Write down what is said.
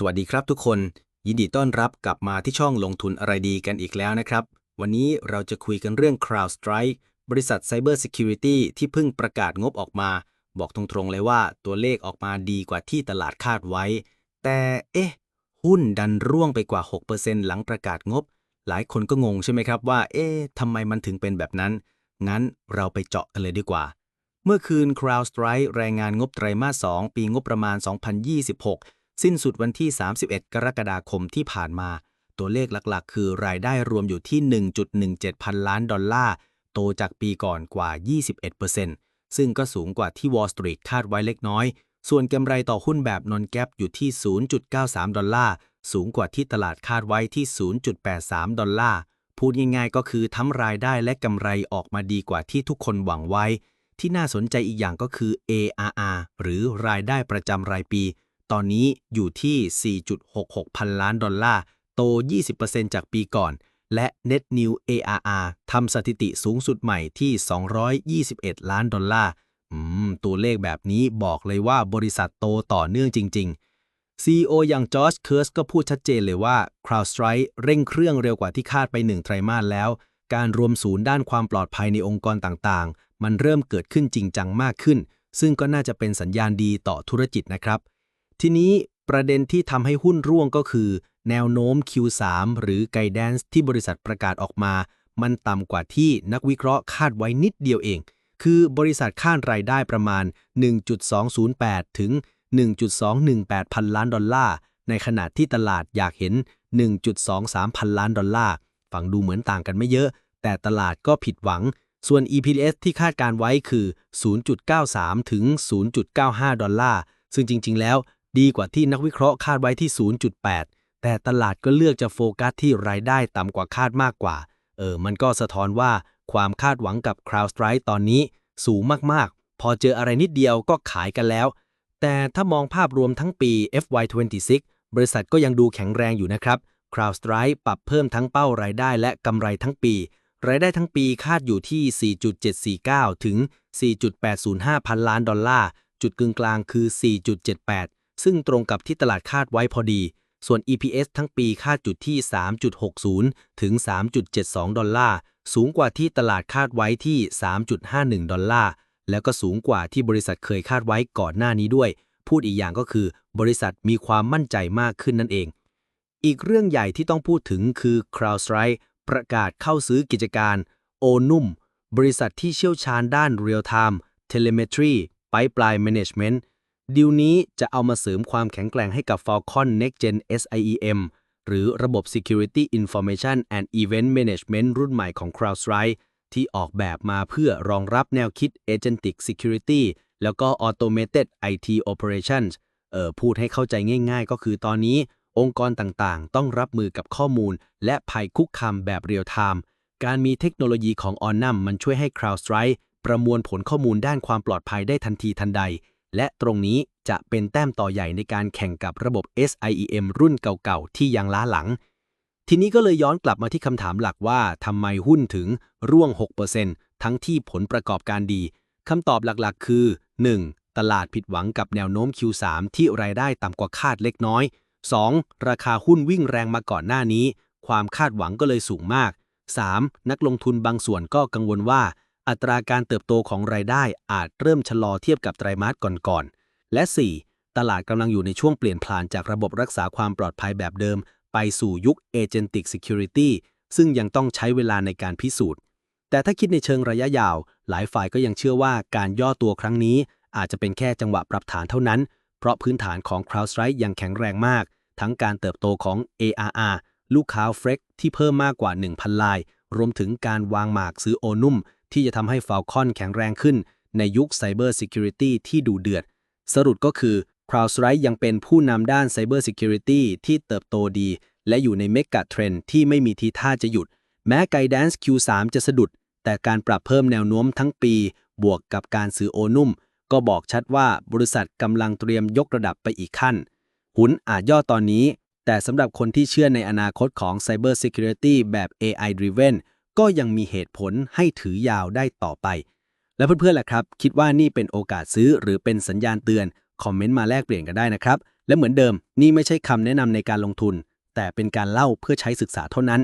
สวัสดีครับทุกคน ยินดีต้อนรับกลับมาที่ช่องลงทุนอะไรดีกันอีกแล้วนะครับ วันนี้เราจะคุยกันเรื่อง CrowdStrike บริษัท Cyber Security ที่เพิ่งประกาศงบออกมา บอกตรงๆเลยว่าตัวเลขออกมาดีกว่าที่ตลาดคาดไว้ แต่เอ๊ะ หุ้นดันร่วงไปกว่า 6%หลังประกาศงบ หลายคนก็งงใช่ไหมครับว่า เอ๊ะทำไมมันถึงเป็นแบบนั้น งั้นเราไปเจาะกันเลยดีกว่าเมื่อคืน CrowdStrike รายงานงบไตรมาส 2 ปีงบประมาณ 2026 สิ้นสุดวันที่ 31 กรกฎาคมที่ผ่านมา ตัวเลขหลักๆ คือรายได้รวมอยู่ที่ 1.17 พันล้านดอลลาร์ โตจากปีก่อนกว่า 21%ซึ่งก็สูงกว่าที่ Wall Street คาดไว้เล็กน้อย ส่วนกำไรต่อหุ้นแบบนอนแกปอยู่ที่ 0.93 ดอลลาร์ สูงกว่าที่ตลาดคาดไว้ที่ 0.83 ดอลลาร์ พูดง่ายๆ ก็คือทั้งรายได้และกำไรออกมาดีกว่าที่ทุกคนหวังไว้ ที่น่าสนใจอีกอย่างก็คือ ARR หรือรายได้ประจำรายปี ตอนนี้อยู่ที่ 4.66 พันล้านดอลลาร์ โต 20%จากปีก่อน และ Net New ARR ทำสถิติสูงสุดใหม่ที่ 221 ล้านดอลลาร์ ตัวเลขแบบนี้บอกเลยว่าบริษัทโตต่อเนื่องจริง ๆ CEO อย่างจอร์จเคิร์สก็พูดชัดเจนเลยว่า CrowdStrike เร่งเครื่องเร็วกว่าที่คาดไปหนึ่งไตรมาสแล้ว การรวมศูนย์ด้านความปลอดภัยในองค์กรต่างๆ มันเริ่มเกิดขึ้นจริงจังมากขึ้น ซึ่งก็น่าจะเป็นสัญญาณดีต่อธุรกิจนะครับ ทีนี้ประเด็นที่ทำให้หุ้นร่วงก็คือ แนวโน้ม Q3 หรือ Guidance ที่บริษัทประกาศออกมา มันต่ำกว่าที่นักวิเคราะห์คาดไว้นิดเดียวเอง คือบริษัทคาดรายได้ประมาณ 1.208 ถึง 1.218 พันล้านดอลลาร์ ในขณะที่ตลาดอยากเห็น 1.23 พันล้านดอลลาร์ ฟังดูเหมือนต่างกันไม่เยอะ แต่ตลาดก็ผิดหวัง ส่วน EPS ที่คาดการไว้คือ 0.93 ถึง 0.95 ดอลลาร์ ซึ่งจริง ๆ แล้ว ดีกว่าที่นักวิเคราะห์คาดไว้ที่ 0.8 แต่ตลาดก็เลือกจะโฟกัสที่รายได้ต่ำกว่าคาดมากกว่า เออ มันก็สะท้อนว่าความคาดหวังกับ CrowdStrike ตอนนี้สูงมากๆ พอเจออะไรนิดเดียวก็ขายกันแล้ว แต่ถ้ามองภาพรวมทั้งปี FY26 บริษัทก็ยังดูแข็งแรงอยู่นะครับ CrowdStrike ปรับเพิ่มทั้งเป้ารายได้และกำไรทั้งปี รายได้ทั้งปีคาดอยู่ที่ 4.749 ถึง 4.805 พันล้านดอลลาร์ จุดกึ่งกลางคือ 4.78 ซึ่งตรงกับที่ตลาดคาดไว้พอดี ส่วน EPS ทั้งปีคาดจุดที่ 3.60 ถึง 3.72 ดอลลาร์ สูงกว่าที่ตลาดคาดไว้ที่ 3.51 ดอลลาร์ แล้วก็สูงกว่าที่บริษัทเคยคาดไว้ก่อนหน้านี้ด้วย พูดอีกอย่างก็คือ บริษัทมีความมั่นใจมากขึ้นนั่นเอง อีกเรื่องใหญ่ที่ต้องพูดถึงคือ CrowdStrike ประกาศเข้าซื้อกิจการโอนุ่มบริษัทที่เชี่ยวชาญด้าน Real Time Telemetry Pipeline Management ดีลนี้จะเอามาเสริมความแข็งแกร่งให้กับ Falcon Next Gen SIEM หรือระบบ Security Information and Event Management รุ่นใหม่ของ CrowdStrike ที่ออกแบบมาเพื่อรองรับแนวคิด Agentic Security แล้วก็ Automated IT Operations เออพูดให้เข้าใจง่ายๆ ก็คือตอนนี้องค์กรต่างๆ ต้องรับมือกับข้อมูล และภัยคุกคามแบบเรียลไทม์ การมีเทคโนโลยีของ Onum มันช่วยให้ CrowdStrike ประมวลผลข้อมูลด้านความปลอดภัยได้ทันทีทันใด และตรงนี้จะเป็นแต้มต่อใหญ่ในการแข่งกับระบบ SIEM รุ่นเก่าๆ ที่ยังล้าหลัง ทีนี้ก็เลยย้อนกลับมาที่คำถามหลักว่าทำไมหุ้นถึงร่วง 6%ทั้งที่ผลประกอบการดีคำตอบหลักๆ คือ 1. ตลาดผิดหวังกับแนวโน้ม Q3 ที่รายได้ต่ำกว่าคาดเล็กน้อย 2. ราคาหุ้นวิ่งแรงมาก่อนหน้านี้ ความคาดหวังก็เลยสูงมาก 3. นักลงทุนบางส่วนก็กังวลว่า อัตราการเติบโตของรายได้อาจเริ่มชะลอเทียบกับไตรมาสก่อนๆ และ 4. ตลาดกำลังอยู่ในช่วงเปลี่ยนผ่านจากระบบรักษาความปลอดภัยแบบเดิม ไปสู่ยุค Agentic Security ซึ่งยังต้องใช้เวลาในการพิสูจน์ แต่ถ้าคิดในเชิงระยะยาว หลายฝ่ายก็ยังเชื่อว่าการย่อตัวครั้งนี้ อาจจะเป็นแค่จังหวะปรับฐานเท่านั้น เพราะพื้นฐานของ CrowdStrike ยังแข็งแรงมาก ทั้งการเติบโตของ ARR ลูกค้า Frex ที่เพิ่มมากกว่า 1,000ลาย รวมถึงการวางหมากซื้อโอนุ่ม ที่จะทำให้ Falcon แข็งแรงขึ้นในยุค Cyber Security ที่ดูเดือด สรุปก็คือ CrowdStrike ยังเป็นผู้นำด้าน Cyber Security ที่เติบโตดี และอยู่ในเมกะเทรนที่ไม่มีทีท่าจะหยุด แม้ Guidance Q3 จะสะดุด แต่การปรับเพิ่มแนวโน้มทั้งปี บวกกับการซื้อโอนุ่ม ก็บอกชัดว่าบริษัทกำลังเตรียมยกระดับไปอีกขั้น หุ้นอาจย่อตอนนี้ แต่สำหรับคนที่เชื่อในอนาคตของ Cyber Security แบบ AI Driven ก็ยังมีเหตุผลให้ถือยาวได้ต่อไป และเพื่อนๆล่ะครับ คิดว่านี่เป็นโอกาสซื้อหรือเป็นสัญญาณเตือน คอมเมนต์มาแลกเปลี่ยนกันได้นะครับ และเหมือนเดิม นี่ไม่ใช่คำแนะนำในการลงทุน แต่เป็นการเล่าเพื่อใช้ศึกษาเท่านั้น